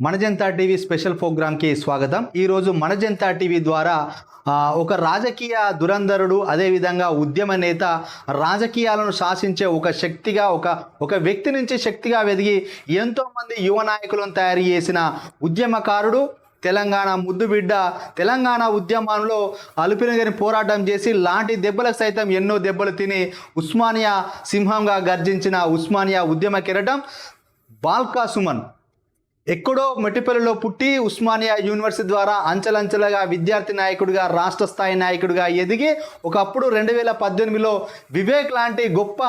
మనజంతా TV special ప్రోగ్రామ్కి స్వాగతం. ఈరోజు మనజంతా టీవీ ద్వారా ఒక రాజకీయ దురంధరుడు అదేవిధంగా ఉద్యమ నేత రాజకీయాలను శాసించే ఒక శక్తిగా ఒక ఒక వ్యక్తి నుంచి శక్తిగా వెదిగి ఎంతోమంది యువ నాయకులను తయారు చేసిన ఉద్యమకారుడు తెలంగాణ ముద్దుబిడ్డ తెలంగాణ ఉద్యమంలో అలుపినగని పోరాటం చేసి లాంటి దెబ్బలకు సైతం ఎన్నో దెబ్బలు తిని ఉస్మానియా సింహంగా గర్జించిన ఉస్మానియా ఉద్యమ కిరటం బాల్కా సుమన్. ఎక్కడో మెట్టిపల్లిలో పుట్టి ఉస్మానియా యూనివర్సిటీ ద్వారా అంచెలంచెలుగా విద్యార్థి నాయకుడిగా రాష్ట్ర స్థాయి నాయకుడిగా ఎదిగి ఒకప్పుడు రెండు వేల పద్దెనిమిదిలో వివేక్ లాంటి గొప్ప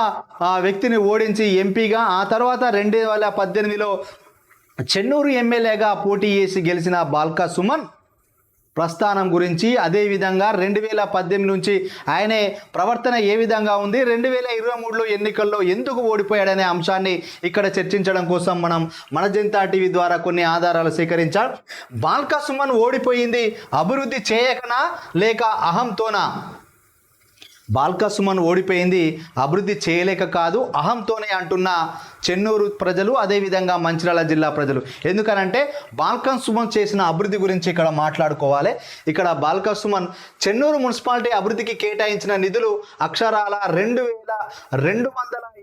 వ్యక్తిని ఓడించి ఎంపీగా ఆ తర్వాత రెండు వేల పద్దెనిమిదిలో చెన్నూరు ఎమ్మెల్యేగా పోటీ చేసి గెలిచిన బాల్కా సుమన్ ప్రస్థానం గురించి అదేవిధంగా రెండు వేల పద్దెనిమిది నుంచి ఆయనే ప్రవర్తన ఏ విధంగా ఉంది రెండు వేల ఇరవై మూడులో ఎన్నికల్లో ఎందుకు ఓడిపోయాడనే అంశాన్ని ఇక్కడ చర్చించడం కోసం మనం మన జనతా టీవీ ద్వారా కొన్ని ఆధారాలు సేకరించాం. బాల్కా సుమన్ ఓడిపోయింది అభివృద్ధి చేయకనా లేక అహంతోనా? బాల్కా సుమన్ ఓడిపోయింది. అభివృద్ధి చేయలేక కాదు అహంతోనే అంటున్న చెన్నూరు ప్రజలు అదేవిధంగా మంచిర్యాల జిల్లా ప్రజలు. ఎందుకనంటే బాల్కా సుమన్ చేసిన అభివృద్ధి గురించి ఇక్కడ మాట్లాడుకోవాలి. ఇక్కడ బాల్కా సుమన్ చెన్నూరు మున్సిపాలిటీ అభివృద్ధికి కేటాయించిన నిధులు అక్షరాల రెండు వేల రెండు వందల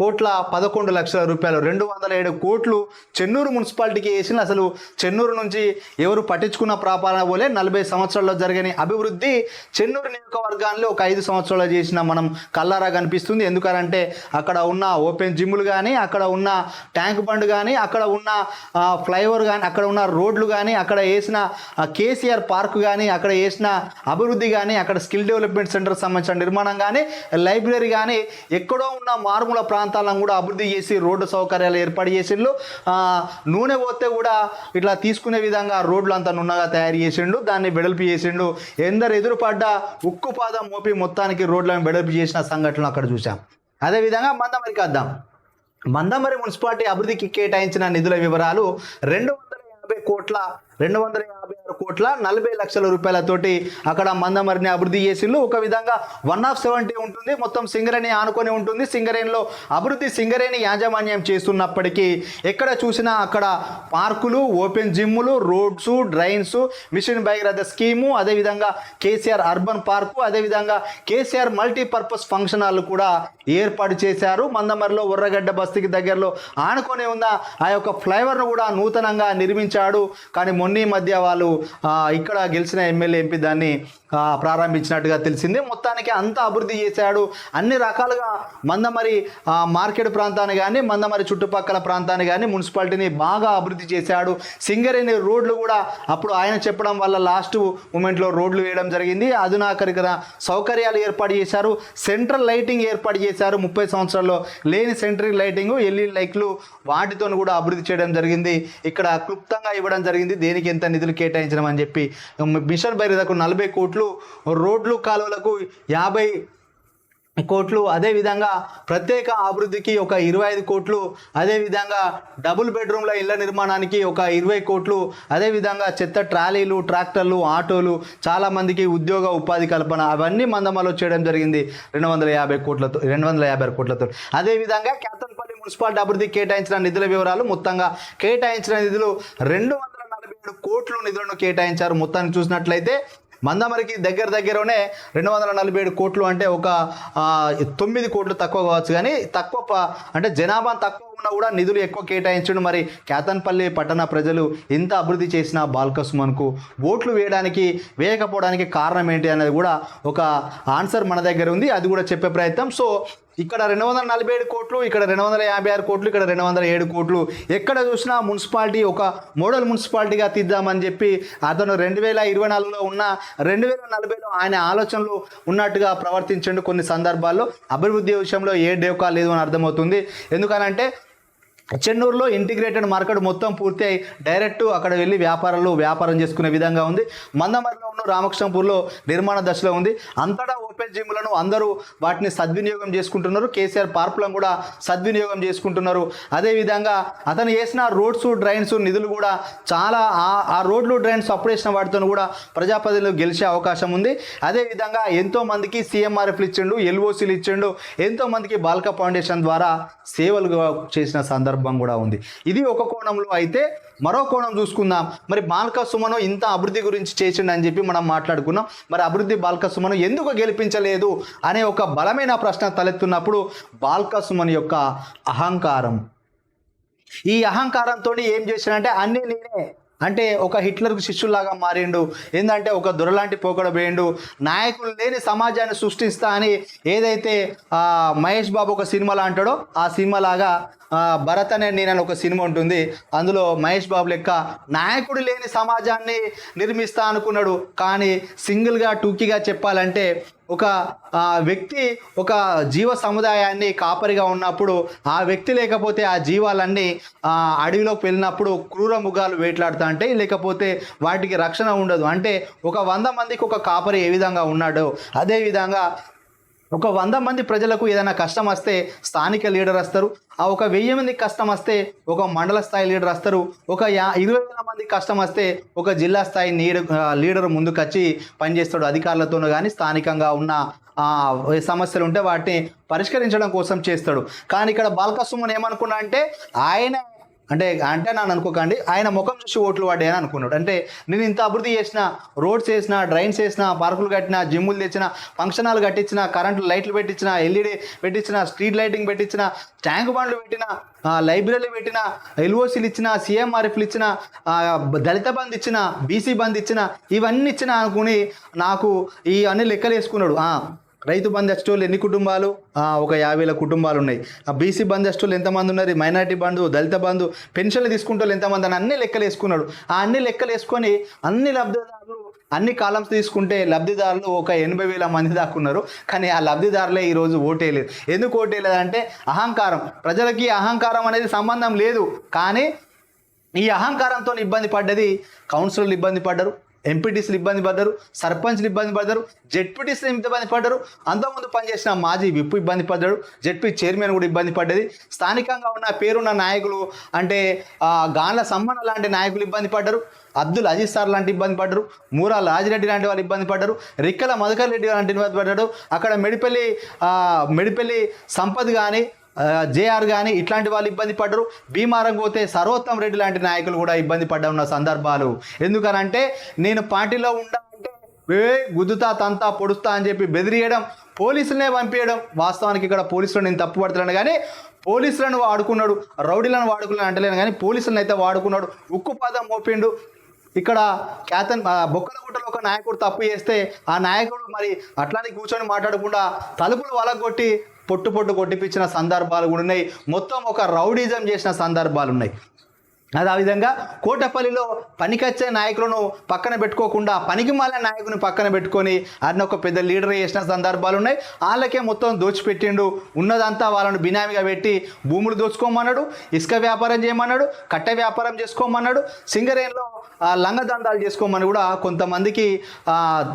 కోట్ల పదకొండు లక్షల రూపాయలు. రెండు వందల ఏడు కోట్లు చెన్నూరు మున్సిపాలిటీకి వేసిన అసలు చెన్నూరు నుంచి ఎవరు పట్టించుకున్న ప్రాపాలన పోలే. నలభై సంవత్సరాల్లో జరిగిన అభివృద్ధి చెన్నూరు నియోజకవర్గాల్లో ఒక ఐదు సంవత్సరాలు చేసిన మనం కల్లారా కనిపిస్తుంది. ఎందుకనంటే అక్కడ ఉన్న ఓపెన్ జిమ్లు కానీ అక్కడ ఉన్న ట్యాంక్ బండ్ కానీ అక్కడ ఉన్న ఫ్లైఓవర్ కానీ అక్కడ ఉన్న రోడ్లు కానీ అక్కడ వేసిన కేసీఆర్ పార్క్ కానీ అక్కడ వేసిన అభివృద్ధి కానీ అక్కడ స్కిల్ డెవలప్మెంట్ సెంటర్ సంబంధించిన నిర్మాణం కానీ లైబ్రరీ కానీ ఎక్కడో ఉన్న మారుమూల ప్రాంతం ప్రాంతాలను కూడా అభివృద్ధి చేసి రోడ్డు సౌకర్యాలు ఏర్పాటు చేసిండు నూనె పోతే కూడా ఇట్లా తీసుకునే విధంగా రోడ్లు అంతా నున్నగా తయారు చేసిండు దాన్ని వెడల్పు చేసిండు ఎందరు ఎదురుపడ్డ ఉక్కు పాదం మోపి మొత్తానికి రోడ్లను వెడల్పు చేసిన సంఘటనలు అక్కడ చూసాం అదేవిధంగా మందమరికి వద్దాం మందమరి మున్సిపాలిటీ అభివృద్ధికి కేటాయించిన నిధుల వివరాలు రెండు వందల యాభై కోట్ల రెండు వందల యాభై కోట్ల నలభై లక్షల రూపాయలతోటి అక్కడ మందమరిని అభివృద్ధి చేసిండ్రు. ఒక విధంగా వన్ ఆఫ్ సెవెంటీ ఉంటుంది. మొత్తం సింగరేణి ఆనుకొని ఉంటుంది. సింగరేణిలో అభివృద్ధి సింగరేణి యాజమాన్యం చేస్తున్నప్పటికీ ఎక్కడ చూసినా అక్కడ పార్కులు open జిమ్ములు roads drains mission Bhagiratha scheme అదేవిధంగా కేసీఆర్ అర్బన్ పార్కు అదేవిధంగా కేసీఆర్ మల్టీపర్పస్ ఫంక్షన్ హాల్ కూడా ఏర్పాటు చేశారు. మందమరిలో ఉర్రగడ్డ బస్తీకి దగ్గరలో ఆనుకొని ఉన్న ఆ యొక్క ఫ్లైఓవర్ను కూడా నూతనంగా నిర్మించాడు. కానీ మొన్న మధ్య వాళ్ళు ఇక్కడ గెలిచిన ఎమ్మెల్యే ఎంపీ దాన్ని ప్రారంభించినట్టుగా తెలిసింది. మొత్తానికి అంత అభివృద్ధి చేశాడు. అన్ని రకాలుగా మందమరి మార్కెట్ ప్రాంతాన్ని కానీ మందమరి చుట్టుపక్కల ప్రాంతాన్ని కానీ మున్సిపాలిటీని బాగా అభివృద్ధి చేశాడు. సింగరేణి రోడ్లు కూడా అప్పుడు ఆయన చెప్పడం వల్ల లాస్ట్ మూమెంట్లో రోడ్లు వేయడం జరిగింది. అధునాకరికర సౌకర్యాలు ఏర్పాటు చేశారు. సెంట్రల్ లైటింగ్ ఏర్పాటు చేశారు. ముప్పై సంవత్సరాల్లో లేని సెంట్రల్ లైటింగ్ ఎల్ఈడి లైట్లు వాటితో కూడా అభివృద్ధి చేయడం జరిగింది. ఇక్కడ క్లుప్తంగా ఇవ్వడం జరిగింది. దేనికి ఎంత నిధులు కేటాయించడం అని చెప్పి. మిషన్ భైరథకు నలభై కోట్లు రోడ్లు కాలువలకు యాభై కోట్లు. అదేవిధంగా ప్రత్యేక అభివృద్ధికి ఒక ఇరవై ఐదు కోట్లు. అదేవిధంగా డబుల్ బెడ్రూమ్ల ఇళ్ళ నిర్మాణానికి ఒక ఇరవై కోట్లు. అదేవిధంగా చెత్త ట్రాలీలు ట్రాక్టర్లు ఆటోలు చాలామందికి ఉద్యోగ ఉపాధి కల్పన అవన్నీ మందమలో చేయడం జరిగింది రెండు వందల యాభై కోట్లతో రెండు వందల యాభై ఆరు కోట్లతో అదేవిధంగా కేతన్పల్లి మున్సిపాలిటీ అభివృద్ధికి కేటాయించిన నిధుల వివరాలు మొత్తంగా కేటాయించిన నిధులు రెండు వందల నలభై ఏడు కోట్లు నిధులను కేటాయించారు. మొత్తాన్ని చూసినట్లయితే మందమరికి దగ్గర దగ్గరనే రెండు వందల నలభై ఏడు కోట్లు అంటే ఒక తొమ్మిది కోట్లు తక్కువ కావచ్చు. కానీ తక్కువ ప- అంటే జనాభా తక్కువ ఉన్నా కూడా నిధులు ఎక్కువ కేటాయించడం. మరి కేతన్పల్లి పట్టణ ప్రజలు ఇంత అభివృద్ధి చేసిన బాల్కసుమన్కు ఓట్లు వేయడానికి వేయకపోవడానికి కారణం ఏంటి అనేది కూడా ఒక ఆన్సర్ మన దగ్గర ఉంది. అది కూడా చెప్పే ప్రయత్నం. సో ఇక్కడ రెండు వందల నలభై ఏడు కోట్లు ఇక్కడ రెండు వందల యాభై ఆరు కోట్లు ఇక్కడ రెండు వందల ఏడు కోట్లు. ఎక్కడ చూసినా మున్సిపాలిటీ ఒక మోడల్ మున్సిపాలిటీగా తీద్దామని చెప్పి అతను రెండు వేల ఇరవై నాలుగులో ఉన్న రెండు వేల నలభైలో ఆయన ఆలోచనలు ఉన్నట్టుగా ప్రవర్తించండు కొన్ని సందర్భాల్లో. అభివృద్ధి విషయంలో ఏ డేవకా లేదు అని అర్థమవుతుంది. ఎందుకనంటే చెన్నూరులో ఇంటిగ్రేటెడ్ మార్కెట్ మొత్తం పూర్తి అయి డైరెక్ట్ అక్కడ వెళ్ళి వ్యాపారాలు వ్యాపారం చేసుకునే విధంగా ఉంది. మందమరిలో ఉన్న రామకృష్ణపూర్లో నిర్మాణ దశలో ఉంది. అంతటా ఓపెన్ జిమ్లను అందరూ వాటిని సద్వినియోగం చేసుకుంటున్నారు. కేసీఆర్ పార్కులను కూడా సద్వినియోగం చేసుకుంటున్నారు. అదేవిధంగా అతను చేసిన రోడ్స్ డ్రైన్స్ నిధులు కూడా చాలా ఆ- రోడ్లు డ్రైన్స్ అప్పుడు వేసిన వాటితో కూడా ప్రజాప్రతినిధులు గెలిచే అవకాశం ఉంది. అదేవిధంగా ఎంతోమందికి సీఎంఆర్ఎఫ్లు ఇచ్చిండు ఎల్ఓసీలు ఇచ్చిండు ఎంతోమందికి బాల్కా ఫౌండేషన్ ద్వారా సేవలు చేసిన సందర్భం సందర్భం కూడా ఉంది. ఇది ఒక కోణంలో అయితే మరో కోణం చూసుకుందాం. మరి బాల్క సుమను ఇంత అభివృద్ధి గురించి చేసిండు అని చెప్పి మనం మాట్లాడుకున్నాం. మరి అభివృద్ధి బాల్క సుమను ఎందుకు గెలిపించలేదు అనే ఒక బలమైన ప్రశ్న తలెత్తున్నప్పుడు బాల్క సుమన్ యొక్క అహంకారం. ఈ అహంకారంతో ఏం చేశాడంటే అన్నీ నేనే. అంటే ఒక హిట్లర్కు శిష్యులాగా మారిండు. ఏంటంటే ఒక దొరలాంటి పోకడ నాయకులు లేని సమాజాన్ని సృష్టిస్తా అని ఏదైతే మహేష్ బాబు ఒక సినిమాలో అంటాడో ఆ సినిమా లాగా భరత్ అనే నేను ఒక సినిమా ఉంటుంది. అందులో మహేష్ బాబు లెక్క నాయకుడు లేని సమాజాన్ని నిర్మిస్తా అనుకున్నాడు. కానీ సింగిల్గా టూకీగా చెప్పాలంటే ఒక వ్యక్తి ఒక జీవ సముదాయాన్ని కాపరిగా ఉన్నప్పుడు ఆ వ్యక్తి లేకపోతే ఆ జీవాలన్నీ అడవిలోకి వెళ్ళినప్పుడు క్రూర మృగాలు వేట్లాడుతా అంటే లేకపోతే వాటికి రక్షణ ఉండదు. అంటే ఒక వంద మందికి ఒక కాపరి ఏ విధంగా ఉన్నాడో అదేవిధంగా ఒక వంద మంది ప్రజలకు ఏదైనా కష్టం వస్తే స్థానిక లీడర్ వస్తారు. ఆ ఒక వెయ్యి మంది కష్టం వస్తే ఒక మండల స్థాయి లీడర్ వస్తారు. ఒక యా ఇరవై వేల మందికి కష్టం వస్తే ఒక జిల్లా స్థాయి నీడ లీడర్ ముందుకొచ్చి పనిచేస్తాడు అధికారులతోనూ కానీ స్థానికంగా ఉన్న సమస్యలు ఉంటే వాటిని పరిష్కరించడం కోసం చేస్తాడు. కానీ ఇక్కడ బాలకసుమన్ ఏమనుకున్నా అంటే ఆయన అంటే అంటే నన్ను అనుకోకండి ఆయన ముఖం చూసి ఓట్లు పడ్డాయని అనుకున్నాడు. అంటే నేను ఇంత అభివృద్ధి చేసిన రోడ్స్ వేసిన డ్రైన్స్ వేసిన పార్కులు కట్టిన జిమ్ములు తెచ్చిన ఫంక్షన్ హాల్ కట్టించిన కరెంటు లైట్లు పెట్టించిన ఎల్ఈడి పెట్టించిన స్ట్రీట్ లైటింగ్ పెట్టించిన ట్యాంక్ బండ్లు పెట్టిన లైబ్రరీలు పెట్టిన ఎల్ఓసీలు ఇచ్చిన సీఎంఆర్ఎఫ్లు ఇచ్చిన దళిత బంద్ ఇచ్చిన బీసీ బంద్ ఇచ్చిన ఇవన్నీ ఇచ్చిన అనుకుని నాకు ఈ అన్ని లెక్కలు వేసుకున్నాడు రైతు బంధు ఎన్ని కుటుంబాలు? ఒక యాభైల కుటుంబాలు ఉన్నాయి ఆ బీసీ బంధు ఎంతమంది ఉన్నారు? మైనార్టీ బంధు దళిత బంధు పెన్షన్లు తీసుకుంటే ఎంతమంది అని అన్ని లెక్కలు వేసుకున్నాడు. ఆ అన్ని లెక్కలు వేసుకొని అన్ని లబ్ధిదారులు అన్ని కాలమ్స్ తీసుకుంటే లబ్ధిదారులు ఒక ఎనభై వేల మంది దాకా ఉన్నారు. కానీ ఆ లబ్ధిదారులే ఈరోజు ఓటేయలేదు. ఎందుకు ఓటేయలేదు అంటే అహంకారం. ప్రజలకి అహంకారం అనేది సంబంధం లేదు. కానీ ఈ అహంకారంతో ఇబ్బంది పడ్డది కౌన్సిలర్లు ఇబ్బంది పడ్డారు ఎంపీటీసీలు ఇబ్బంది పడ్డారు సర్పంచ్లు ఇబ్బంది పడ్డారు జెడ్పీటీసీలు ఇబ్బంది పడ్డారు. అంతకుముందు పనిచేసిన మాజీ విప్పు ఇబ్బంది పడ్డాడు జెడ్పీ చైర్మన్ కూడా ఇబ్బంది పడ్డది. స్థానికంగా ఉన్న పేరున్న నాయకులు అంటే గాన్ల సమ్మన్న లాంటి నాయకులు ఇబ్బంది పడ్డారు అబ్దుల్ అజీజ్ సార్ లాంటి ఇబ్బంది పడ్డారు మూరా రాజిరెడ్డి లాంటి వాళ్ళు ఇబ్బంది పడ్డారు రిక్కల మధుకర్ రెడ్డి లాంటి ఇబ్బంది పడ్డాడు. అక్కడ మెడిపల్లి మెడిపల్లి సంపద్ కానీ జేఆర్ కానీ ఇట్లాంటి వాళ్ళు ఇబ్బంది పడ్డరు. భీమారం పోతే సర్వోత్తమ్ రెడ్డి లాంటి నాయకులు కూడా ఇబ్బంది పడ్డ ఉన్న సందర్భాలు. ఎందుకనంటే నేను పార్టీలో ఉండాలంటే ఏ గుద్దుతా తంతా పొడుస్తా అని చెప్పి బెదిరియడం పోలీసులనే పంపించడం వాస్తవానికి ఇక్కడ పోలీసులు నేను తప్పు పడుతున్నాను కానీ పోలీసులను వాడుకున్నాడు రౌడీలను వాడుకున్నాను అంటలేను. కానీ పోలీసులను అయితే వాడుకున్నాడు. ఉక్కు పదం మోపిండు. ఇక్కడ క్యాతన్ బొక్కలగుట్టలో ఒక నాయకుడు తప్పు చేస్తే ఆ నాయకుడు మరి అట్లానే కూర్చొని మాట్లాడకుండా తలుపులు వలగొట్టి పొట్టు పొట్టు కొట్టిపించిన సందర్భాలు కూడా ఉన్నాయి. మొత్తం ఒక రౌడీజం చేసిన సందర్భాలు ఉన్నాయి. అది ఆ విధంగా కోటపల్లిలో పనికొచ్చే నాయకులను పక్కన పెట్టుకోకుండా పనికి మాలిన నాయకుని పక్కన పెట్టుకొని ఆయన ఒక పెద్ద లీడర్ చేసిన సందర్భాలు ఉన్నాయి వాళ్ళకే మొత్తం దోచిపెట్టిండు. ఉన్నదంతా వాళ్ళను బినామీగా పెట్టి భూములు దోచుకోమన్నాడు ఇసుక వ్యాపారం చేయమన్నాడు కట్టె వ్యాపారం చేసుకోమన్నాడు సింగరేణిలో ఆ, లంగదందాలు చేసుకోమని కూడా కొంతమందికి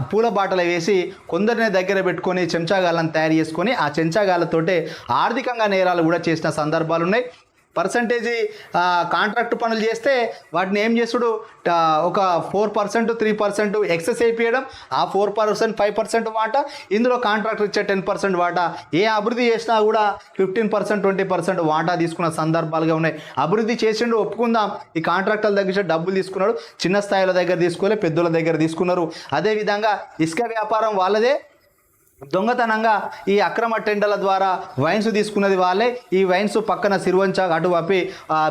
పూల బాటలు వేసి కొందరిని దగ్గర పెట్టుకొని చెంచాగాళ్ళని తయారు చేసుకొని ఆ చెంచాగాళ్ళతోటే ఆర్థికంగా నేరాలు కూడా చేసిన సందర్భాలు ఉన్నాయి పర్సంటేజ్ కాంట్రాక్ట్ పనులు చేస్తే వాటిని ఏం చేసుడు ఒక four percent three percent excess అయిపోయడం ఆ ఫోర్ పర్సెంట్ ఫైవ్ పర్సెంట్ వాటా ఇందులో కాంట్రాక్టర్ ఇచ్చే టెన్ పర్సెంట్ వాటా. ఏ అభివృద్ధి చేసినా కూడా ఫిఫ్టీన్ పర్సెంట్ ట్వంటీ పర్సెంట్ వాటా తీసుకున్న సందర్భాలుగా ఉన్నాయి. అభివృద్ధి చేసిండు ఒప్పుకుందాం. ఈ కాంట్రాక్టర్ల దగ్గర డబ్బులు తీసుకున్నాడు. చిన్న స్థాయిల దగ్గర తీసుకోలే పెద్దల దగ్గర తీసుకున్నారు. అదేవిధంగా ఇసుక వ్యాపారం వాళ్ళదే. దొంగతనంగా ఈ అక్రమ టెండర్ల ద్వారా వైన్స్ తీసుకున్నది వాళ్ళే. ఈ వైన్స్ పక్కన సిరువంచ అటు పంపి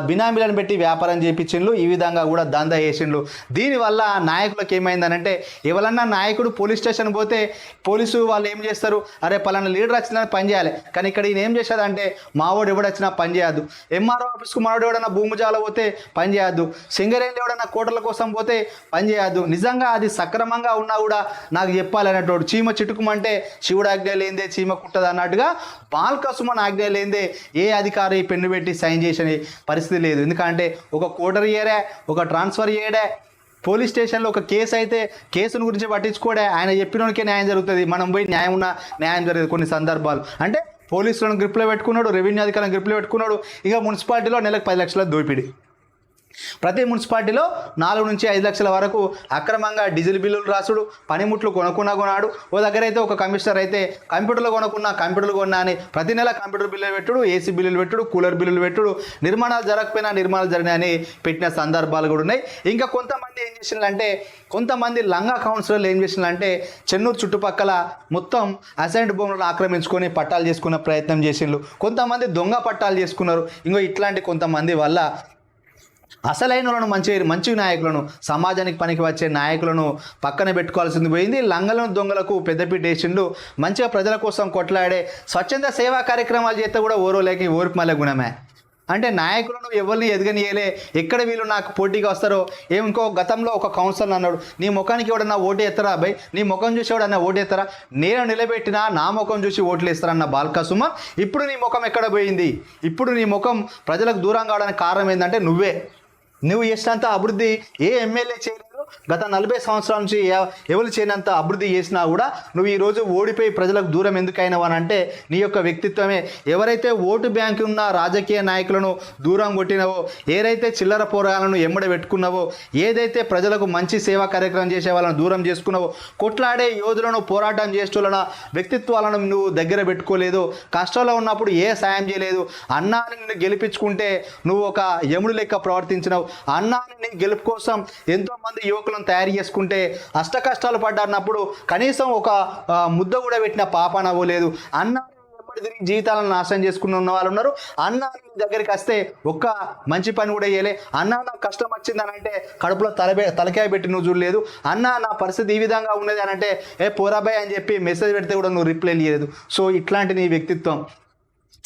బినామీలను పెట్టి వ్యాపారం చేయించిండ్లు ఈ విధంగా కూడా దందా చేసిండ్లు. దీనివల్ల నాయకులకు ఏమైందనంటే ఎవరన్నా నాయకుడు పోలీస్ స్టేషన్ పోతే పోలీసు వాళ్ళు ఏం చేస్తారు? అరే పలానా లీడర్ వచ్చిందని పని చేయాలి. కానీ ఇక్కడ ఈయన ఏం చేసేదంటే మావోడు ఎవడు వచ్చినా పని చేయద్దు ఎంఆర్ఓ ఆఫీస్కు మనోడు ఎవడన్నా భూముజాల పోతే పని చేయద్దు సింగరేణి ఎవడన్నా కోటల కోసం పోతే పని చేయద్దు నిజంగా అది సక్రమంగా ఉన్నా కూడా నాకు చెప్పాలనేటోడు చీమ చిటుకుమంటే శివుడు ఆజ్ఞ లేదే చీమ కుట్టదు అన్నట్టుగా బాల్కసుమన్ ఆజ్ఞ లేదే ఏ అధికారి పెన్ను పెట్టి సైన్ చేసే పరిస్థితి లేదు. ఎందుకంటే ఒక కోటర్ ఇయరే ఒక ట్రాన్స్ఫర్ చేయడే పోలీస్ స్టేషన్లో ఒక కేసు అయితే కేసును గురించి పట్టించుకోడే. ఆయన చెప్పినోనికే న్యాయం జరుగుతుంది. మనం పోయి న్యాయం ఉన్న న్యాయం జరుగుతుంది కొన్ని సందర్భాలు. అంటే పోలీసులను గ్రిప్లో పెట్టుకున్నాడు రెవెన్యూ అధికారులను గ్రిప్లో పెట్టుకున్నాడు. ఇక మున్సిపాలిటీలో నెలకు పది లక్షల దోపిడీ. ప్రతి మున్సిపాలిటీలో నాలుగు నుంచి ఐదు లక్షల వరకు అక్రమంగా డీజిల్ బిల్లులు రాసుడు పనిముట్లు కొనుక్కున్న కొనాడు. ఓ దగ్గర అయితే ఒక కమిషనర్ అయితే కంప్యూటర్లు కొనుక్కున్న కంప్యూటర్లు కొన్నా అని ప్రతి నెల కంప్యూటర్ బిల్లులు పెట్టుడు ఏసీ బిల్లులు పెట్టుడు కూలర్ బిల్లులు పెట్టుడు. నిర్మాణాలు జరగకపోయినా నిర్మాణాలు జరిగినాయని పెట్టిన సందర్భాలు కూడా ఉన్నాయి. ఇంకా కొంతమంది ఏం చేసిందంటే కొంతమంది లంగా కౌన్సిలర్లు ఏం చేసినారంటే చెన్నూరు చుట్టుపక్కల మొత్తం అసైన్డ్ భూములను ఆక్రమించుకొని పట్టాలు చేసుకునే ప్రయత్నం చేసిండ్రు కొంతమంది దొంగ పట్టాలు చేసుకున్నారు. ఇంకో ఇట్లాంటి కొంతమంది వల్ల అసలైన వాళ్ళను మంచి మంచి నాయకులను సమాజానికి పనికి వచ్చే నాయకులను పక్కన పెట్టుకోవాల్సింది పోయింది. లంగలను దొంగలకు పెద్దపీట వేసిండు. మంచిగా ప్రజల కోసం కొట్లాడే స్వచ్ఛంద సేవా కార్యక్రమాలు చేస్తే కూడా ఓరోలేకి ఓర్పు మళ్ళీ గుణమే. అంటే నాయకులను ఎవరిని ఎదగనియలే? ఎక్కడ వీళ్ళు నాకు పోటీగా వస్తారో? ఏం ఇంకో గతంలో ఒక కౌన్సిలర్ అన్నాడు నీ ముఖానికి ఎవడన్నా ఓటు ఎత్తరా అబ్బాయి? నీ ముఖం చూసి ఎవడన్నా ఓటు ఎత్తరా నేను నిలబెట్టినా నా ముఖం చూసి ఓట్లు ఇస్తారన్న బాల్కసుమ ఇప్పుడు నీ ముఖం ఎక్కడ పోయింది? ఇప్పుడు నీ ముఖం ప్రజలకు దూరం కావడానికి కారణం ఏంటంటే నువ్వే. నువ్వు చేసినంత అభివృద్ధి ఏ ఎమ్మెల్యే చేయలేదు. గత నలభై సంవత్సరాల నుంచి ఎవరు చేయనంత అభివృద్ధి చేసినా కూడా నువ్వు ఈరోజు ఓడిపోయి ప్రజలకు దూరం ఎందుకైనావు అని అంటే నీ యొక్క వ్యక్తిత్వమే. ఎవరైతే ఓటు బ్యాంక్ ఉన్న రాజకీయ నాయకులను దూరం కొట్టినవో ఏదైతే చిల్లర పోరాలను ఎమ్మడ పెట్టుకున్నావో ఏదైతే ప్రజలకు మంచి సేవా కార్యక్రమం చేసే వాళ్ళని దూరం చేసుకున్నావో కొట్లాడే యోధులను పోరాటం చేస్తున్న వ్యక్తిత్వాలను నువ్వు దగ్గర పెట్టుకోలేదు కష్టంలో ఉన్నప్పుడు ఏ సాయం చేయలేదు. అన్నాన్ని నిన్ను గెలిపించుకుంటే నువ్వు ఒక యముడు లెక్క ప్రవర్తించినావు. అన్నాన్ని నీ గెలుపు కోసం ఎంతో మంది యువకులను తయారు చేసుకుంటే అష్ట కష్టాలు పడ్డారన్నప్పుడు కనీసం ఒక ముద్ద కూడా పెట్టిన పాప నవ్వలేదు అన్న తిరిగి జీవితాలను నాశనం చేసుకుని ఉన్న వాళ్ళు ఉన్నారు. అన్న దగ్గరికి వస్తే ఒక్క మంచి పని కూడా చేయలే. అన్న నాకు కష్టం వచ్చిందని అంటే కడుపులో తలబే తలకాయ పెట్టి నువ్వు చూడలేదు. అన్న నా పరిస్థితి ఈ విధంగా ఉన్నది అని అంటే ఏ పోరాబాయ్ అని చెప్పి మెసేజ్ పెడితే కూడా నువ్వు రిప్లై చేయలేదు సో ఇట్లాంటి నీ వ్యక్తిత్వం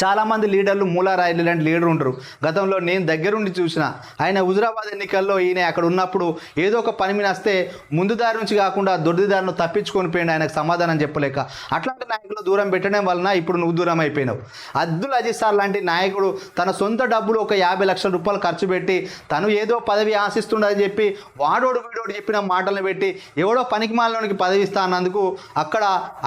చాలామంది లీడర్లు మూలారాయలు లాంటి లీడర్ ఉంటారు గతంలో నేను దగ్గరుండి చూసిన ఆయన హుజరాబాద్ ఎన్నికల్లో ఈయన అక్కడ ఉన్నప్పుడు ఏదో ఒక పని మీద వస్తే ముందు దారి నుంచి కాకుండా దొడ్డి దారిని తప్పించుకొని పోయిండు ఆయనకు సమాధానం చెప్పలేక. అట్లాంటి నాయకులు దూరం పెట్టడం వలన ఇప్పుడు నువ్వు దూరం అయిపోయినావు. అబ్దుల్ అజీజ్ సార్ లాంటి నాయకుడు తన సొంత డబ్బులు ఒక యాభై లక్షల రూపాయలు ఖర్చు పెట్టి తను ఏదో పదవి ఆశిస్తుండని చెప్పి వాడోడు వీడోడు చెప్పిన మాటలను పెట్టి ఎవడో పనికి మాలలోనికి పదవి ఇస్తా అన్నందుకు అక్కడ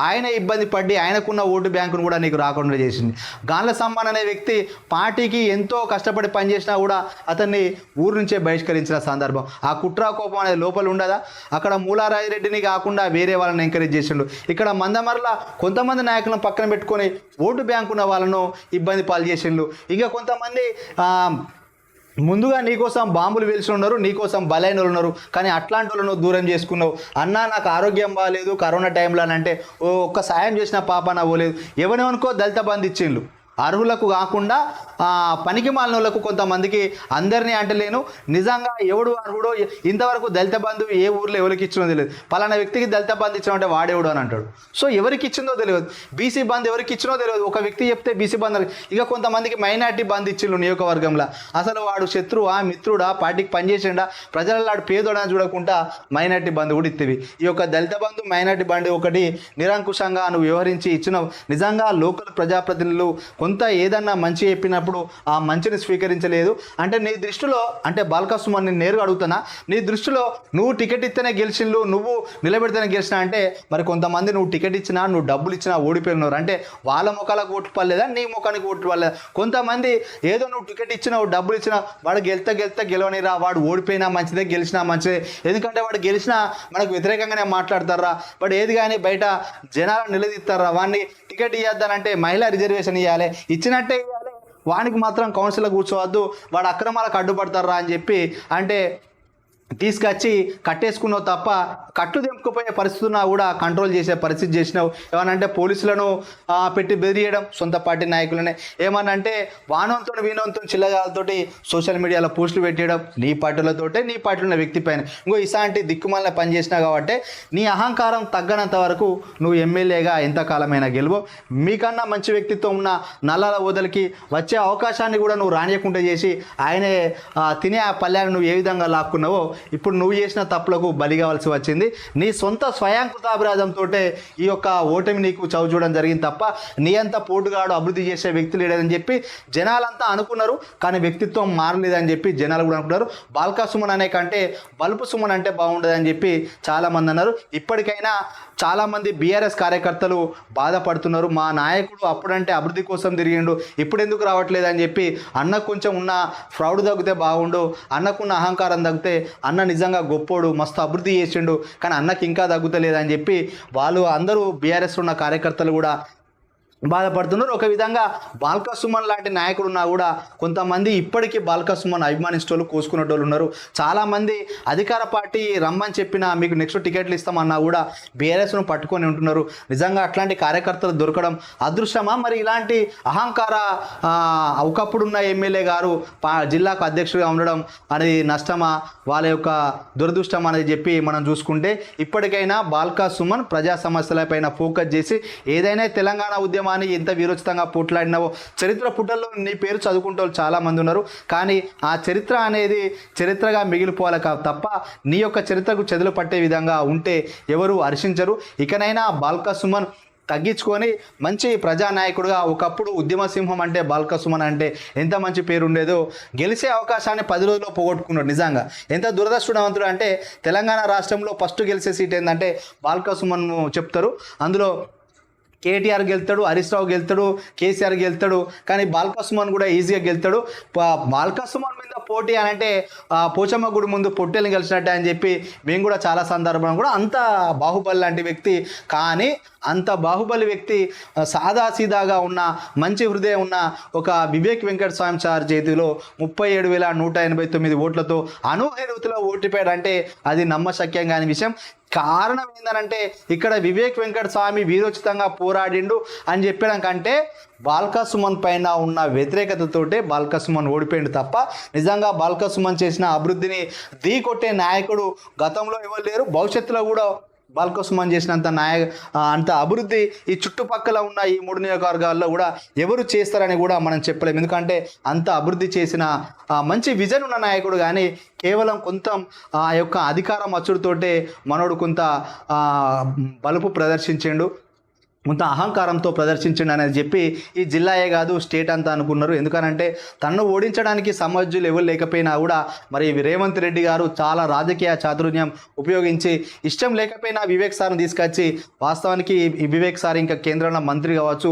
ఆయన ఇబ్బంది పడి ఆయనకున్న ఓటు బ్యాంకును కూడా నీకు రాకుండా చేసింది. గాన్ల సమ్మాన్ అనే వ్యక్తి పార్టీకి ఎంతో కష్టపడి పనిచేసినా కూడా అతన్ని ఊరు నుంచే బహిష్కరించిన సందర్భం. ఆ కుట్రా కోపం అనేది లోపల ఉండదా? అక్కడ మూలారాజిరెడ్డిని కాకుండా వేరే వాళ్ళని ఎంకరేజ్ చేసిండు. ఇక్కడ మందమరల కొంతమంది నాయకులను పక్కన పెట్టుకొని ఓటు బ్యాంక్ ఉన్న వాళ్ళను ఇబ్బంది పాలు చేసిండు. ఇంకా కొంతమంది ముందుగా నీకోసం బాంబులు వేల్చి ఉన్నారు నీకోసం బలైన ఉన్నారు కానీ అట్లాంటి వాళ్ళను దూరం చేసుకున్నావు. అన్నా నాకు ఆరోగ్యం బాగాలేదు కరోనా టైంలో అని అంటే ఓ ఒక్క సాయం చేసిన పాప నా పోలేదు. ఎవరేమనుకో దళిత బంధు ఇచ్చిండ్రు అర్హులకు కాకుండా పనికి మాలినోళ్ళకు కొంతమందికి అందరినీ అంటలేను నిజంగా ఎవడు అర్హుడో ఇంతవరకు దళిత బంధు ఏ ఊర్లో ఎవరికి ఇచ్చినో తెలియదు. పలానా వ్యక్తికి దళిత బంధు ఇచ్చిన అంటే వాడేవాడు అని అంటాడు. సో ఎవరికి ఇచ్చిందో తెలియదు. బీసీ బంధు ఎవరికి ఇచ్చినో తెలియదు. ఒక వ్యక్తి చెప్తే బీసీ బంధు ఇక కొంతమందికి మైనార్టీ బంధు ఇచ్చిండు నియోజకవర్గంలో. అసలు వాడు శత్రువా మిత్రుడా పార్టీకి పనిచేసిండా? ప్రజలలో వాడు పేదోడా చూడకుండా మైనార్టీ బంధు కూడా ఇస్తేవి ఈ యొక్క దళిత బంధు మైనార్టీ బంధు ఒకటి నిరంకుశంగా నువ్వు వ్యవహరించి ఇచ్చిన నిజంగా లోకల్ ప్రజాప్రతినిధులు సొంత ఏదన్నా మంచి చెప్పినప్పుడు ఆ మంచిని స్వీకరించలేదు. అంటే నీ దృష్టిలో అంటే బాలకసుమన్ నేను నేరుగా అడుగుతున్నా నీ దృష్టిలో నువ్వు టికెట్ ఇస్తేనే గెలిచిండు నువ్వు నిలబెడితేనే గెలిచినా అంటే మరి కొంతమంది నువ్వు టికెట్ ఇచ్చినా నువ్వు డబ్బులు ఇచ్చినా ఓడిపోయినారు. అంటే వాళ్ళ ముఖాలకు ఓటు పడలేదా? నీ ముఖానికి ఓటు పడలేదా? కొంతమంది ఏదో నువ్వు టికెట్ ఇచ్చినావు డబ్బులు ఇచ్చినా వాడు గెలితే గెలితే గెలవనిరా వాడు ఓడిపోయినా మంచిదే గెలిచినా మంచిదే. ఎందుకంటే వాడు గెలిచినా మనకు వ్యతిరేకంగానే మాట్లాడతారా? వాడు ఏది కానీ బయట జనాలు నిలదీస్తారా? వాడిని టికెట్ ఇవ్వద్దానంటే మహిళా రిజర్వేషన్ ఇవ్వాలి ఇచ్చినట్టే వానికి మాత్రం కౌన్సిల్ కూర్చోవద్దు. వాడు అక్రమాలకు అడ్డుపడతారా అని చెప్పి అంటే తీసుకొచ్చి కట్టేసుకున్నావు తప్ప కట్టు తెంపుకుపోయే పరిస్థితున్నా కూడా కంట్రోల్ చేసే పరిస్థితి చేసినావు. ఏమనంటే పోలీసులను పెట్టి బెదిరియడం సొంత పార్టీ నాయకులనే. ఏమనంటే వానంతో వీనవంతో చిల్లగాలతోటి సోషల్ మీడియాలో పోస్టులు పెట్టేయడం నీ పార్టీలతోటే నీ పార్టీలో ఉన్న వ్యక్తి పైన. ఇంకో ఇసాంటి దిక్కుమాలిన పని చేసినావు కాబట్టి నీ అహంకారం తగ్గనంత వరకు నువ్వు ఎమ్మెల్యేగా ఎంతకాలమైనా గెలువు మీకన్నా మంచి వ్యక్తిత్వం ఉన్న నల్లాల ఓదలకి వచ్చే అవకాశాన్ని కూడా నువ్వు రానియకుండా చేసి ఆయనే తినే ఆ పల్లెని నువ్వు ఏ విధంగా లాక్కున్నావో ఇప్పుడు నువ్వు చేసిన తప్పులకు బలి కావాల్సి వచ్చింది. నీ సొంత స్వయంకృతాభిరాజంతో ఈ యొక్క ఓటమి నీకు చవి చూడడం జరిగింది తప్ప నీ అంత పోటుగాడు అభివృద్ధి చేసే వ్యక్తి లేడని చెప్పి జనాలంతా అనుకున్నారు కానీ వ్యక్తిత్వం మారలేదని చెప్పి జనాలు కూడా అనుకున్నారు. బాల్కా సుమన్ అనే కంటే బల్పు సుమన్ అంటే బాగుండదని చెప్పి చాలామంది అన్నారు. ఇప్పటికైనా చాలామంది బీఆర్ఎస్ కార్యకర్తలు బాధపడుతున్నారు. మా నాయకుడు అప్పుడంటే అభివృద్ధి కోసం తిరిగిండు. ఇప్పుడు ఎందుకు రావట్లేదు అని చెప్పి అన్న కొంచెం ఉన్న ఫ్రౌడ్ తగ్గితే బాగుండు. అన్నకున్న అహంకారం తగ్గితే అన్న నిజంగా గొప్పోడు మస్తు అభివృద్ధి చేసిండు. కానీ అన్నకి ఇంకా తగ్గుతలేదని చెప్పి వాళ్ళు అందరూ బీఆర్ఎస్ ఉన్న కార్యకర్తలు కూడా బాధపడుతున్నారు. ఒక విధంగా బాల్కా సుమన్ లాంటి నాయకుడు ఉన్నా కూడా కొంతమంది ఇప్పటికీ బాల్కా సుమన్ అభిమానిస్తోళ్ళు కోసుకునేటోళ్ళు ఉన్నారు. చాలామంది అధికార పార్టీ రమ్మని చెప్పినా మీకు నెక్స్ట్ టికెట్లు ఇస్తామన్నా కూడా బీఆర్ఎస్ను పట్టుకొని ఉంటున్నారు. నిజంగా అట్లాంటి కార్యకర్తలు దొరకడం అదృష్టమా? మరి ఇలాంటి అహంకార ఒకప్పుడున్న ఎమ్మెల్యే గారు పా జిల్లాకు అధ్యక్షుడిగా ఉండడం అనేది నష్టమా? వాళ్ళ యొక్క దురదృష్టం అనేది చెప్పి మనం చూసుకుంటే ఇప్పటికైనా బాల్కా సుమన్ ప్రజా సమస్యలపైన ఫోకస్ చేసి ఏదైనా తెలంగాణ ఉద్యమం అని ఎంత వీరోచితంగా పోట్లాడినావో చరిత్ర పుటల్లో నీ పేరు చదువుకుంటూ చాలామంది చాలా మంది ఉన్నారు. కానీ ఆ చరిత్ర అనేది చరిత్రగా మిగిలిపోవాలి తప్ప నీ యొక్క చరిత్రకు చెదలు పట్టే విధంగా ఉంటే ఎవరు హర్షించరు. ఇకనైనా బాల్కా సుమన్ తగ్గించుకొని మంచి ప్రజానాయకుడుగా ఒకప్పుడు ఉద్యమ సింహం అంటే బాల్కసుమన్ అంటే ఎంత మంచి పేరు ఉండేదో గెలిచే అవకాశాన్ని పది రోజుల్లో పోగొట్టుకున్నాడు నిజంగా. ఎంత దురదృష్టవంతుడు అంటే తెలంగాణ రాష్ట్రంలో ఫస్ట్ గెలిచే సీట్ ఏంటంటే బాల్కసుమన్ చెప్తారు. అందులో కేటీఆర్ గెలుతాడు హరీష్రావు గెలుతాడు కేసీఆర్ గెలుతాడు కానీ బాల్కా సుమన్ కూడా ఈజీగా గెలుతాడు. ప- బాల్కా సుమన్ మీద పోటీ అని అంటే పోచమ్మ గుడి ముందు పొట్టెల్ని గెలిచినట్టే అని చెప్పి మేము కూడా చాలా సందర్భం కూడా అంత బాహుబలి లాంటి వ్యక్తి. కానీ అంత బాహుబలి వ్యక్తి సాదాసీదాగా ఉన్న మంచి హృదయం ఉన్న ఒక వివేక్ వెంకట స్వామి సార్ చేతిలో ముప్పై ఏడు వేల నూట ఎనభై తొమ్మిది ఓట్లతో అనూహ్య రీతిలో ఓటిపోయాడంటే అది నమ్మశక్యం కాని విషయం. కారణం ఏంటంటే ఇక్కడ వివేక్ వెంకట స్వామి వీరోచితంగా పోరాడిండు అని చెప్పడం కంటే బాల్కా సుమన్ పైన ఉన్న వ్యతిరేకతతోటే బాల్కా సుమన్ ఓడిపోయిండు తప్ప నిజంగా బాల్కా సుమన్ చేసిన అభివృద్ధిని ఢీ కొట్టే నాయకుడు గతంలో ఎవరు లేరు భవిష్యత్తులో కూడా బాల్కోసుమాన్ చేసినంత నాయ అంత అభివృద్ధి ఈ చుట్టుపక్కల ఉన్న ఈ మూడు నియోజకవర్గాల్లో కూడా ఎవరు చేస్తారని కూడా మనం చెప్పలేము ఎందుకంటే అంత అభివృద్ధి చేసిన మంచి విజన్ ఉన్న నాయకుడు కానీ కేవలం కొంత ఆ యొక్క అధికారం అచ్చుడుతోటే మనోడు కొంత బలుపు ప్రదర్శించిండు. కొంత అహంకారంతో ప్రదర్శించండి అనేది చెప్పి ఈ జిల్లాయే కాదు స్టేట్ అంతా అనుకున్నారు. ఎందుకనంటే తనను ఓడించడానికి సమర్థులు ఎవరు లేకపోయినా కూడా మరి రేవంత్ రెడ్డి గారు చాలా రాజకీయ చాతుర్యం ఉపయోగించి ఇష్టం లేకపోయినా వివేక్ సార్ని తీసుకొచ్చి వాస్తవానికి ఈ వివేక్ సార్ ఇంకా కేంద్రంలో మంత్రి కావచ్చు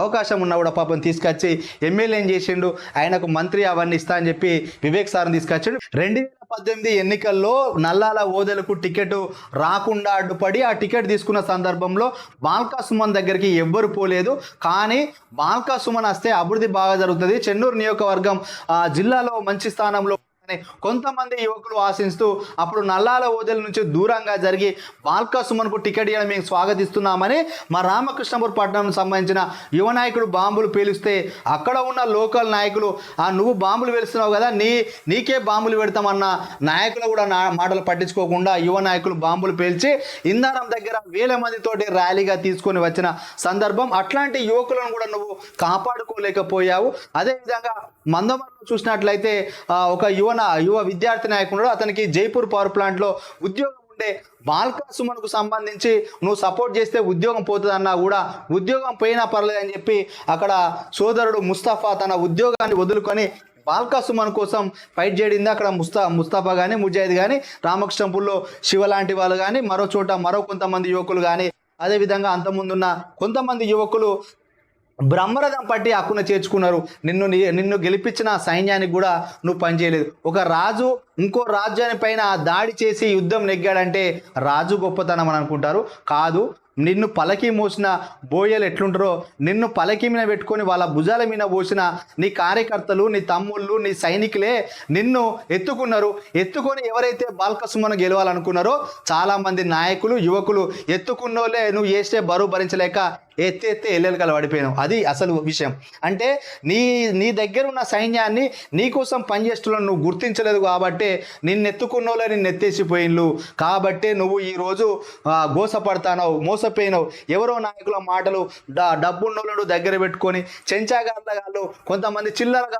అవకాశం ఉన్నా కూడా పాపం తీసుకొచ్చి ఎమ్మెల్యే ఏం చేసిండు ఆయనకు మంత్రి అవన్నీ ఇస్తా అని చెప్పి వివేక్ సార్ని తీసుకొచ్చాడు. రెండు పద్దెనిమిది ఎన్నికల్లో నల్లాల ఓదెలకు టికెట్ రాకుండా అడ్డుపడి ఆ టికెట్ తీసుకున్న సందర్భంలో బాల్కా సుమన్ దగ్గరికి ఎవ్వరు పోలేదు. కానీ బాల్కా సుమన్ వస్తే అభివృద్ధి బాగా జరుగుతుంది. చెన్నూరు నియోజకవర్గం జిల్లాలో మంచి స్థానంలో కొంతమంది యువకులు ఆశిస్తూ అప్పుడు నల్లాల ఓదెల నుంచి దూరంగా జరిగి బాల్కా సుమన్కు టికెట్ ఇవ్వడం మేము స్వాగతిస్తున్నామని మా రామకృష్ణపూర్ పట్టణం సంబంధించిన యువ నాయకుడు బాంబులు పేలిస్తే అక్కడ ఉన్న లోకల్ నాయకులు ఆ నువ్వు బాంబులు పేలుస్తున్నావు కదా నీ నీకే బాంబులు పెడతామన్న నాయకులు కూడా నా మాటలు పట్టించుకోకుండా యువ నాయకులు బాంబులు పేల్చి ఇందారం దగ్గర వేల మందితోటి ర్యాలీగా తీసుకొని వచ్చిన సందర్భం అట్లాంటి యువకులను కూడా నువ్వు కాపాడుకోలేకపోయావు. అదేవిధంగా మందమర్లో చూసినట్లయితే ఒక యువన యువ విద్యార్థి నాయకుడు అతనికి జైపూర్ పవర్ ప్లాంట్లో ఉద్యోగం ఉండే బాల్కా సుమన్కు సంబంధించి నువ్వు సపోర్ట్ చేస్తే ఉద్యోగం పోతుందన్నా కూడా ఉద్యోగం పోయినా పర్లేదు అని చెప్పి అక్కడ సోదరుడు ముస్తఫా తన ఉద్యోగాన్ని వదులుకొని బాల్కా సుమన్ కోసం ఫైట్ చేయడింది అక్కడ ముస్తా ముస్తాఫా కానీ ముజాయిద్ కానీ రామకృష్ణపూర్లో శివ లాంటి వాళ్ళు కానీ మరో చోట మరో కొంతమంది యువకులు కానీ అదేవిధంగా అంతకుముందున్న కొంతమంది యువకులు బ్రహ్మరథం పట్టి హక్కున చేర్చుకున్నారు. నిన్ను నిన్ను గెలిపించిన సైన్యానికి కూడా నువ్వు పనిచేయలేదు ఒక రాజు ఇంకో రాజ్యాన్ని పైన దాడి చేసి యుద్ధం నెగ్గాడంటే రాజు గొప్పతనం అని అనుకుంటారు. కాదు నిన్ను పలకి మోసిన బోయలు ఎట్లుంటారో నిన్ను పలకి మీద పెట్టుకొని వాళ్ళ భుజాల మీద పోసిన నీ కార్యకర్తలు నీ తమ్ముళ్ళు నీ సైనికులే నిన్ను ఎత్తుకున్నారు. ఎత్తుకొని ఎవరైతే బాల్కసుమను గెలవాలనుకున్నారో చాలామంది నాయకులు యువకులు ఎత్తుకున్నోళ్ళే నువ్వు చేసే బరువు భరించలేక ఎత్తి ఎత్తి ఎల్లెలకలు పడిపోయినావు. అది అసలు విషయం. అంటే నీ నీ దగ్గర ఉన్న సైన్యాన్ని నీకోసం పనిచేస్తున్న నువ్వు గుర్తించలేదు కాబట్టి నిన్ను వాళ్ళు నిన్ను కాబట్టి నువ్వు ఈరోజు గోసపడతానవు మోసపోయినావు. ఎవరో నాయకుల మాటలు డబ్బున్నోళ్ళు దగ్గర పెట్టుకొని చెంచాగాళ్ళ కొంతమంది చిల్లరగా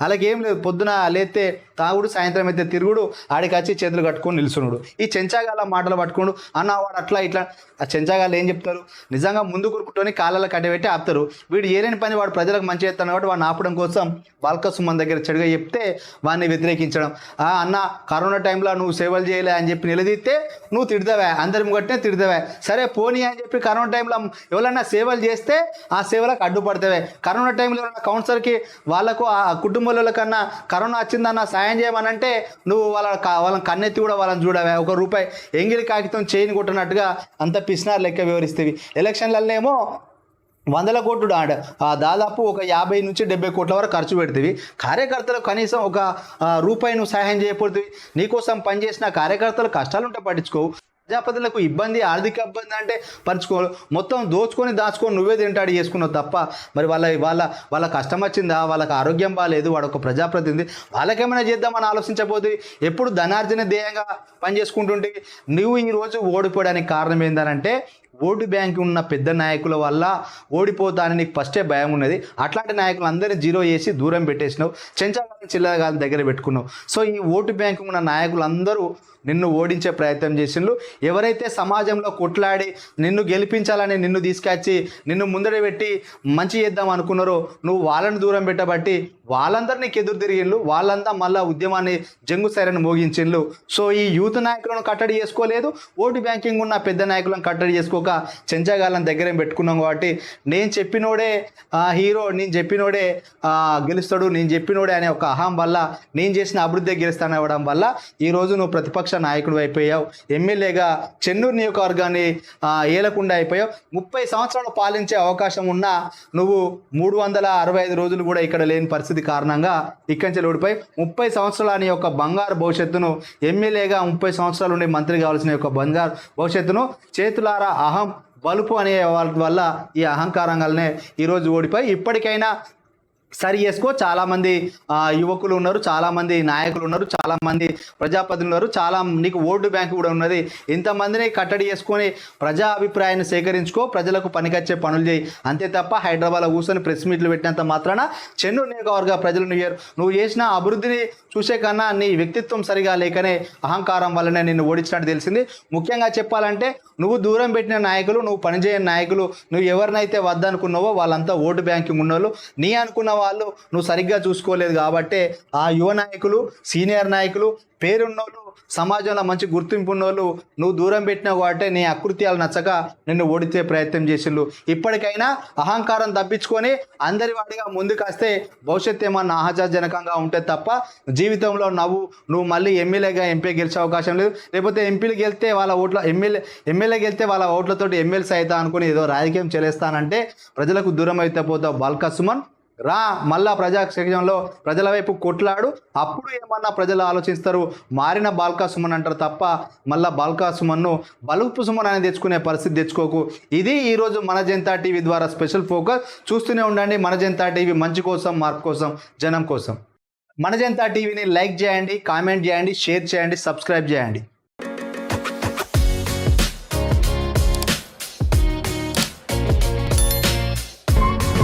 అలాగే ఏం లేదు పొద్దున లేతే తాగుడు సాయంత్రం అయితే తిరుగుడు ఆడికి వచ్చి చేతులు కట్టుకొని నిల్చున్నాడు ఈ చెంచాగాల మాటలు పట్టుకోడు అన్న వాడు అట్లా ఇట్లా ఆ చెంచాగాలు ఏం చెప్తారు? నిజంగా ముందు కూరుకుంటూనే కాళ్ళలో కట్టబెట్టి ఆపుతారు. వీడు ఏలేని పని వాడు ప్రజలకు మంచి చేస్తాను కాబట్టి వాడిని ఆపడం కోసం బాల్క సుమన్ దగ్గర చెడుగా చెప్తే వాడిని వ్యతిరేకించడం. ఆ అన్న కరోనా టైంలో నువ్వు సేవలు చేయలే అని చెప్పి నిలదీస్తే నువ్వు తిడతావా అందరి ముగట్నే తిడతావా. సరే పోనీ అని చెప్పి కరోనా టైంలో ఎవరైనా సేవలు చేస్తే ఆ సేవలకు అడ్డుపడతావే. కరోనా టైంలో ఎవరైనా కౌన్సిలర్కి వాళ్ళకు ఆ కుటుంబాల కన్నా కరోనా వచ్చిందన్న సాయం చేయమనంటే నువ్వు వాళ్ళ వాళ్ళని కన్నెత్తి కూడా వాళ్ళని చూడవే. ఒక రూపాయి ఎంగిలి కాగితం చేయని కొట్టినట్టుగా అంత పిసినారు లెక్క వివరిస్తేవి. ఎలక్షన్లలోనేమో వందల కోట్లు ఆడ. దాదాపు ఒక యాభై నుంచి డెబ్బై కోట్ల వరకు ఖర్చు పెడుతుంది కార్యకర్తలు కనీసం ఒక రూపాయి నువ్వు సహాయం చేయకూడదు. నీకోసం పనిచేసిన కార్యకర్తలు కష్టాలుంటే పట్టించుకోవు. ప్రజాపతులకు ఇబ్బంది ఆర్థిక ఇబ్బంది అంటే పరుచుకో మొత్తం దోచుకొని దాచుకొని నువ్వే తింటాడు చేసుకున్నావు తప్ప మరి వాళ్ళ వాళ్ళ వాళ్ళ కష్టం వచ్చిందా? వాళ్ళకి ఆరోగ్యం బాగాలేదు వాడు ఒక ప్రజాప్రతినిధి. వాళ్ళకేమైనా చేద్దామని ఆలోచించబోతుంది ఎప్పుడు ధనార్జన ధ్యేయంగా పనిచేసుకుంటుంటే నువ్వు ఈరోజు ఓడిపోవడానికి కారణం ఏంటంటే ఓటు బ్యాంక్ ఉన్న పెద్ద నాయకుల వల్ల ఓడిపోతానని నీకు ఫస్టే భయం ఉన్నది. అట్లాంటి నాయకులు అందరినీ జీరో చేసి దూరం పెట్టేసినావు. చెంచాలని చిల్లగాలి దగ్గర పెట్టుకున్నావు. సో ఈ ఓటు బ్యాంకు ఉన్న నాయకులందరూ నిన్ను ఓడించే ప్రయత్నం చేసిండ్రు. ఎవరైతే సమాజంలో కొట్లాడి నిన్ను గెలిపించాలని నిన్ను తీసుకొచ్చి నిన్ను ముందర పెట్టి మంచి చేద్దాం అనుకున్నారో నువ్వు వాళ్ళని దూరం పెట్టబట్టి వాళ్ళందరూ నీకు ఎదురు తిరిగిండ్లు వాళ్ళంతా మళ్ళీ ఉద్యమాన్ని జంగు సైరని మోగించిండ్రు సో ఈ యూత్ నాయకులను కట్టడి చేసుకోలేదు ఓటు బ్యాంకింగ్ ఉన్న పెద్ద నాయకులను కట్టడి చేసుకోక చెంచగాళ్ళని దగ్గర పెట్టుకున్నాం కాబట్టి నేను చెప్పినోడే హీరో నేను చెప్పినోడే గెలుస్తాడు నేను చెప్పినోడే అనే ఒక అహం వల్ల నేను చేసిన అభివృద్ధి గెలుస్తాను అవ్వడం వల్ల ఈరోజు నువ్వు ప్రతిపక్ష నాయకుడు అయిపోయావు. ఎమ్మెల్యేగా చెన్నూరు నియోజకవర్గాన్ని ఏలకుండా అయిపోయావు. ముప్పై సంవత్సరాలు పాలించే అవకాశం ఉన్నా నువ్వు మూడు వందల అరవై ఐదు రోజులు కూడా ఇక్కడ లేని పరిస్థితి కారణంగా ఇక్కడి నుంచి ఓడిపోయి ముప్పై సంవత్సరాలు నీ యొక్క బంగారు భవిష్యత్తును ఎమ్మెల్యేగా ముప్పై సంవత్సరాలు ఉండి మంత్రి కావాల్సిన యొక్క బంగారు భవిష్యత్తును చేతులారా అహం బలుపు అనే వాళ్ళ వల్ల ఈ అహంకారంగానే ఈరోజు ఓడిపోయి ఇప్పటికైనా సరి చేసుకో. చాలామంది యువకులు ఉన్నారు చాలామంది నాయకులు ఉన్నారు చాలామంది ప్రజాప్రతినిధులు ఉన్నారు చాలా నీకు ఓటు బ్యాంక్ కూడా ఉన్నది. ఇంతమందిని కట్టడి చేసుకొని ప్రజా అభిప్రాయాన్ని సేకరించుకో ప్రజలకు పనికొచ్చే పనులు చేయి. అంతే తప్ప హైదరాబాద్లో కూర్చొని ప్రెస్ మీట్లు పెట్టినంత మాత్రాన చెన్నూరు నియోజకవర్గ ప్రజలు నువ్వు నువ్వు చేసిన అభివృద్ధిని చూసే కన్నా నీ వ్యక్తిత్వం సరిగా లేకనే అహంకారం వల్లనే నిన్ను ఓడించినట్టు తెలిసింది. ముఖ్యంగా చెప్పాలంటే నువ్వు దూరం పెట్టిన నాయకులు నువ్వు పనిచేయని నాయకులు నువ్వు ఎవరినైతే వద్దనుకున్నావో వాళ్ళంతా ఓటు బ్యాంకింగ్ ఉన్నోళ్ళు నీ అనుకున్న వాళ్ళు నువ్వు సరిగ్గా చూసుకోలేదు కాబట్టి ఆ యువ నాయకులు సీనియర్ నాయకులు పేరున్నోళ్ళు సమాజంలో మంచి గుర్తింపు ఉన్నోళ్ళు నువ్వు దూరం పెట్టినావు కాబట్టి నీ అకృత్యాలు నచ్చక నిన్ను ఓడితే ప్రయత్నం చేసిండ్రు. ఇప్పటికైనా అహంకారం తప్పించుకొని అందరి వాడిగా ముందుకొస్తే భవిష్యత్తు ఏమన్నా ఆహాజనకంగా ఉంటే తప్ప జీవితంలో నవ్వు నువ్వు మళ్ళీ ఎమ్మెల్యేగా ఎంపీ గెలిచే అవకాశం లేదు. లేకపోతే ఎంపీలు గెలిస్తే వాళ్ళ ఓట్ల ఎమ్మెల్యే ఎమ్మెల్యే గెలిస్తే వాళ్ళ ఓట్లతోటి ఎమ్మెల్సీ అవుతా అనుకుని ఏదో రాజకీయం చేలేస్తానంటే ప్రజలకు దూరం అయితే పోతావు బాల్కా సుమన్ రా మళ్ళా ప్రజాక్షేత్రంలో ప్రజల వైపు కొట్లాడు. అప్పుడు ఏమన్నా ప్రజలు ఆలోచిస్తారు? మారిన బాల్కా సుమన్ అంటారు తప్ప మళ్ళా బాల్కా సుమన్ను బలుపు సుమన్ అని తెచ్చుకునే పరిస్థితి తెచ్చుకోకు. ఇది ఈరోజు మన జనతా టీవీ ద్వారా స్పెషల్ ఫోకస్. చూస్తూనే ఉండండి మన జనతా టీవీ మంచి కోసం మార్పు కోసం జనం కోసం. మన జనతా టీవీని లైక్ చేయండి కామెంట్ చేయండి షేర్ చేయండి సబ్స్క్రైబ్ చేయండి.